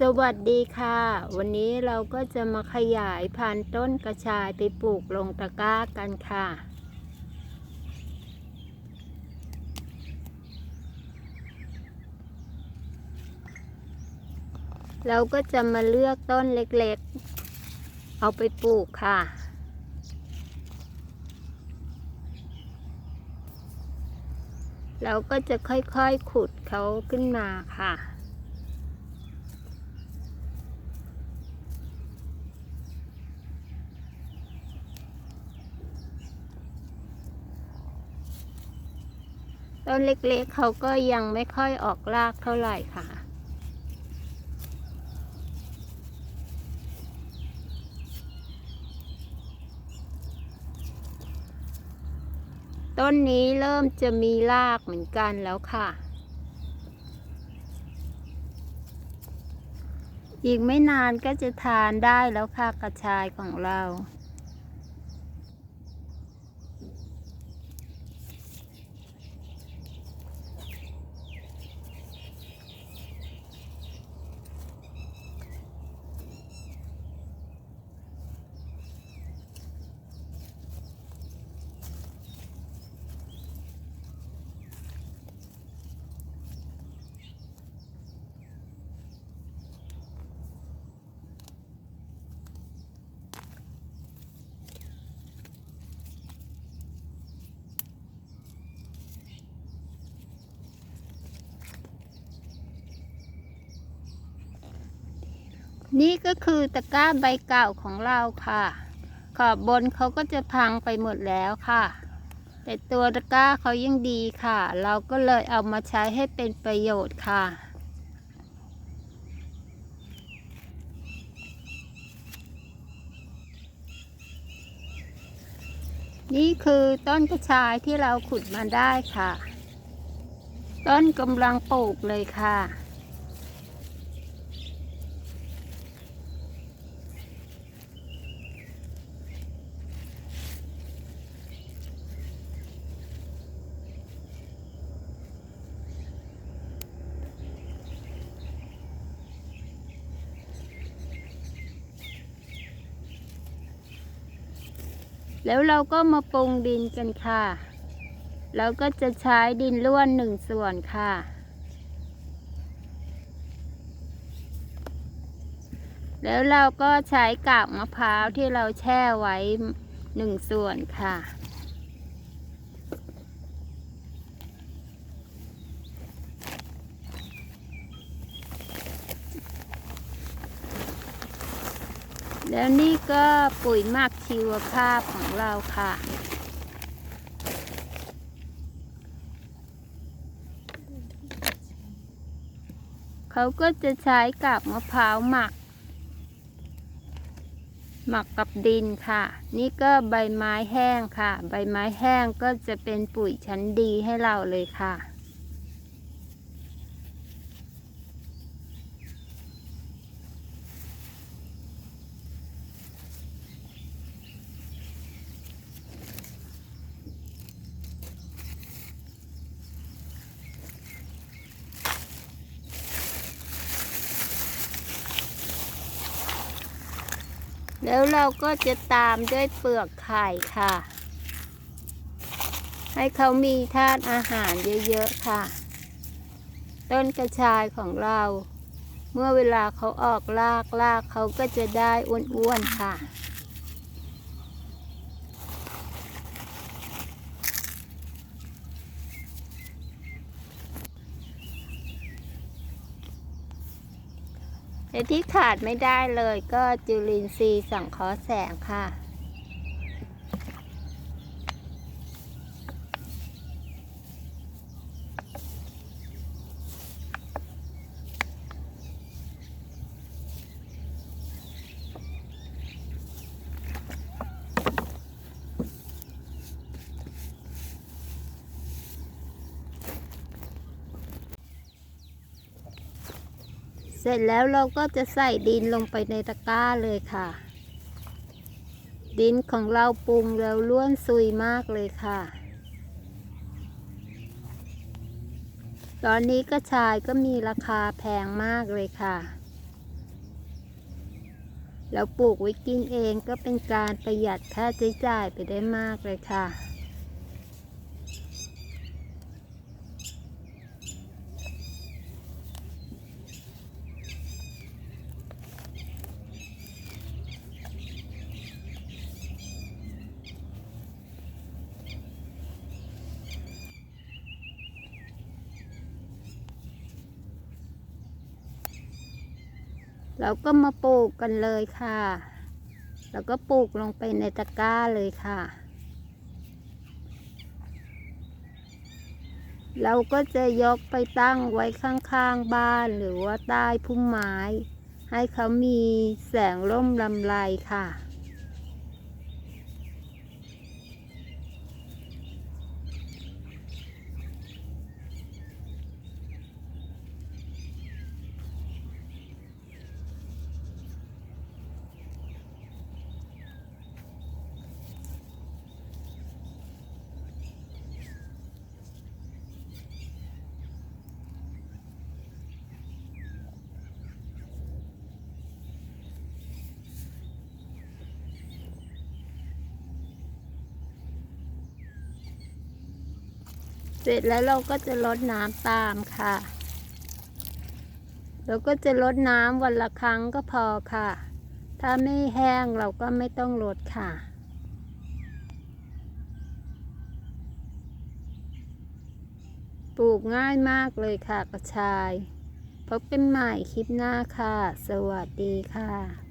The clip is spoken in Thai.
สวัสดีค่ะ วันนี้เราก็จะมาขยายพันธุ์ต้นกระชายไปปลูกลงตะกร้ากันค่ะ เราก็จะมาเลือกต้นเล็กๆ เอาไปปลูกค่ะ เราก็จะค่อยๆขุดเขาขึ้นมาค่ะ ต้นเล็กๆเขาก็ยังไม่ค่อยออกรากเท่าไหร่ค่ะ ต้นนี้เริ่มจะมีรากเหมือนกันแล้วค่ะ อีกไม่นานก็จะทานได้แล้วค่ะกระชายของเรา นี่ก็คือตะกร้าใบเก่าของเราค่ะ ขอบบนเขาก็จะพังไปหมดแล้วค่ะ แต่ตัวตะกร้าเขายังดีค่ะ เราก็เลยเอามาใช้ให้เป็นประโยชน์ค่ะ นี่คือต้นกระชายที่เราขุดมาได้ค่ะ ต้นกำลังปลูกเลยค่ะ แล้วเราก็มาปรุงดินกันค่ะ เราก็จะใช้ดินล้วนหนึ่งส่วนค่ะ แล้วเราก็ใช้กากมะพร้าวที่เราแช่ไว้หนึ่งส่วนค่ะ แล้วนี่ก็ปุ๋ยหมักชีวภาพของเราค่ะ เขาก็จะใช้กากมะพร้าวหมัก หมักกับดินค่ะ นี่ก็ใบไม้แห้งค่ะ ใบไม้แห้งก็จะเป็นปุ๋ยชั้นดีให้เราเลยค่ะ แล้วเราก็จะตามด้วยเปลือกไข่ค่ะ ให้เขามีธาตุอาหารเยอะๆค่ะ ต้นกระชายของเรา เมื่อเวลาเขาออกลากลากเขาก็จะได้อ้วนๆค่ะ และที่ขาดไม่ได้เลยก็จุลินทรีย์สังเคราะห์แสงค่ะ เสร็จแล้วเราก็จะใส่ดินลงไปในตะกร้าเลยค่ะ ดินของเราปรุงแล้วล้วนซุยมากเลยค่ะ ตอนนี้กระชายก็มีราคาแพงมากเลยค่ะแล้วปลูกไว้กินเองก็เป็นการประหยัดค่าใช้จ่ายไปได้มากเลยค่ะ เราก็มาปลูกกันเลยค่ะ แล้วก็ปลูกลงไปในตะกร้าเลยค่ะ เราก็จะยกไปตั้งไว้ข้างๆบ้านหรือว่าใต้พุ่มไม้ ให้เขามีแสงร่มลำไรค่ะ เสร็จแล้วเราก็จะลดน้ำตามค่ะ เราก็จะลดน้ำวันละครั้งก็พอค่ะ ถ้าไม่แห้งเราก็ไม่ต้องลดค่ะปลูกง่ายมากเลยค่ะกระชาย พบกันใหม่คลิปหน้าค่ะ สวัสดีค่ะ